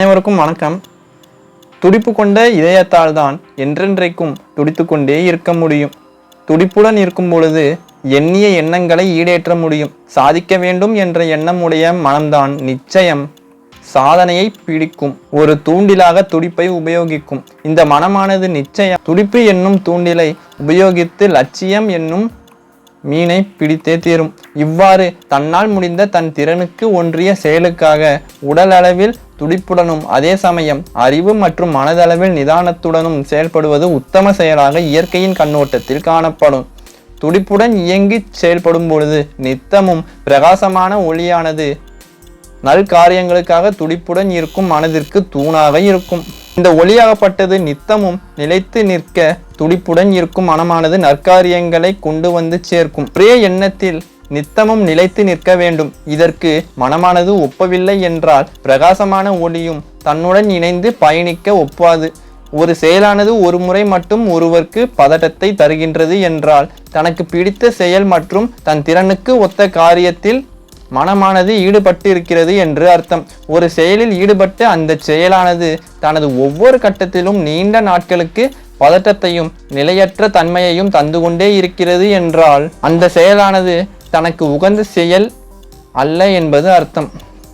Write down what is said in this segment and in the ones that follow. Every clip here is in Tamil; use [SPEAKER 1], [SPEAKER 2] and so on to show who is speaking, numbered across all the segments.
[SPEAKER 1] அனைவருக்கும் வணக்கம். துடிப்பு கொண்ட இதயத்தால் தான் என்றென்றைக்கும் துடித்து கொண்டே இருக்க முடியும். துடிப்புடன் இருக்கும் பொழுது எண்ணிய எண்ணங்களை ஈடேற்ற முடியும். சாதிக்க வேண்டும் என்ற எண்ணமுடைய மனம்தான் நிச்சயம். சாதனையை பிடிக்கும். ஒரு தூண்டிலாக துடிப்பை உபயோகிக்கும். இந்த மனமானது நிச்சயம். துடிப்பு என்னும் தூண்டிலை உபயோகித்து லட்சியம் என்னும் மீனை பிடித்தே தீரும். இவ்வாறு தன்னால் முடிந்த தன் திறனுக்கு ஒன்றிய செயலுக்காக உடல் அளவில் துடிப்புடனும் அதே சமயம் அறிவு மற்றும் மனதளவில் நிதானத்துடனும் செயல்படுவது உத்தம செயலாக இயற்கையின் கண்ணோட்டத்தில் காணப்படும். துடிப்புடன் இயங்கி செயல்படும் பொழுது நித்தமும் பிரகாசமான ஒளியானது நல் காரியங்களுக்காக துடிப்புடன் இருக்கும் மனதிற்கு தூணாக இருக்கும். இந்த ஒளியாகப்பட்டது நித்தமும் நிலைத்து நிற்க துடிப்புடன் இருக்கும் மனமானது நற்காரியங்களை கொண்டு வந்து சேர்க்கும். ஒரே எண்ணத்தில் நித்தமும் நிலைத்து நிற்க வேண்டும். இதற்கு மனமானது ஒப்பவில்லை என்றால் பிரகாசமான ஒளியும் தன்னுடன் இணைந்து பயணிக்க ஒப்பாது. ஒரு செயலானது ஒரு முறை மட்டும் ஒருவருக்கு பதட்டத்தை தருகின்றது என்றால் தனக்கு பிடித்த செயல் மற்றும் தன் திறனுக்கு ஒத்த காரியத்தில் மனமானது ஈடுபட்டு இருக்கிறது என்று அர்த்தம். ஒரு செயலில் ஈடுபட்டு அந்த செயலானது தனது ஒவ்வொரு கட்டத்திலும் நீண்ட நாட்களுக்கு பதட்டத்தையும் நிலையற்ற தன்மையையும் தந்து கொண்டே இருக்கிறது என்றால் அந்த செயலானது தனக்கு உகந்த செயல் அல்ல என்பது அர்த்தம்.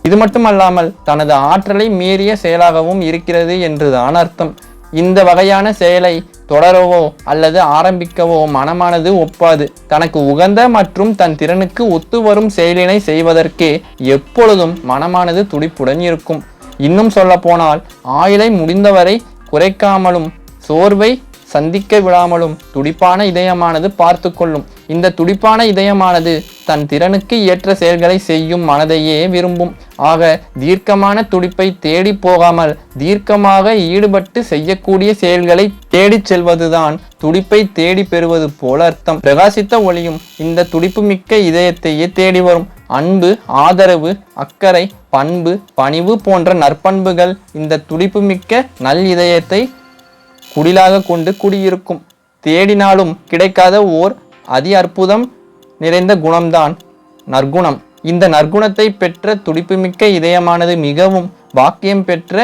[SPEAKER 1] இது மட்டுமல்லாமல் தனது ஆற்றலை மீறிய செயலாகவும் இருக்கிறது என்றுதான் அர்த்தம். இந்த வகையான செயலை தொடரவோ அல்லது ஆரம்பிக்கவோ மனமானது ஒப்பாது. தனக்கு உகந்த மற்றும் தன் திறனுக்கு ஒத்து வரும் செயலினை செய்வதற்கே எப்பொழுதும் மனமானது துடிப்புடன் இருக்கும். இன்னும் சொல்லப்போனால் ஆயுளை முடிந்தவரை குறைக்காமலும் சோர்வை சந்திக்க விடாமலும் துடிப்பான இதயமானது பார்த்து கொள்ளும் இந்த துடிப்பான இதயமானது தன் திறனுக்கு ஏற்ற செயல்களை செய்யும் மனதையே விரும்பும். ஆக தீர்க்கமான துடிப்பை தேடி போகாமல் தீர்க்கமாக ஈடுபட்டு செய்யக்கூடிய செயல்களை தேடிச் செல்வதுதான் துடிப்பை தேடி பெறுவது போல அர்த்தம். பிரகாசித்த ஒளியும் இந்த துடிப்பு மிக்க இதயத்தையே தேடி வரும். அன்பு ஆதரவு அக்கறை பண்பு பணிவு போன்ற நற்பண்புகள் இந்த துடிப்பு மிக்க நல் இதயத்தை குடிலாக கொண்டு குடியிருக்கும். தேடினாலும் கிடைக்காத ஓர் அதி அற்புதம் நிறைந்த குணம்தான் நற்குணம். இந்த நற்குணத்தை பெற்ற துடிப்புமிக்க இதயமானது மிகவும் வாக்கியம் பெற்ற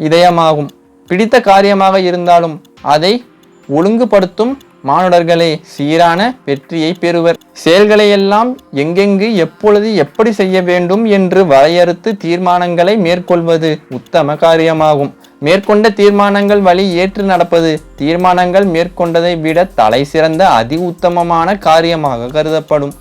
[SPEAKER 1] இதயமாகும். பிடித்த காரியமாக இருந்தாலும் அதை ஒழுங்குபடுத்தும் மானுடர்களே சீரான வெற்றியை பெறுவர். செயல்களையெல்லாம் எங்கெங்கு எப்பொழுது எப்படி செய்ய வேண்டும் என்று வரையறுத்து தீர்மானங்களை மேற்கொள்வது உத்தம காரியமாகும். மேற்கொண்ட தீர்மானங்கள் வழி ஏற்று நடப்பது. தீர்மானங்கள் மேற்கொண்டதை விட தலை சிறந்த அதி உத்தமமான காரியமாக கருதப்படும்.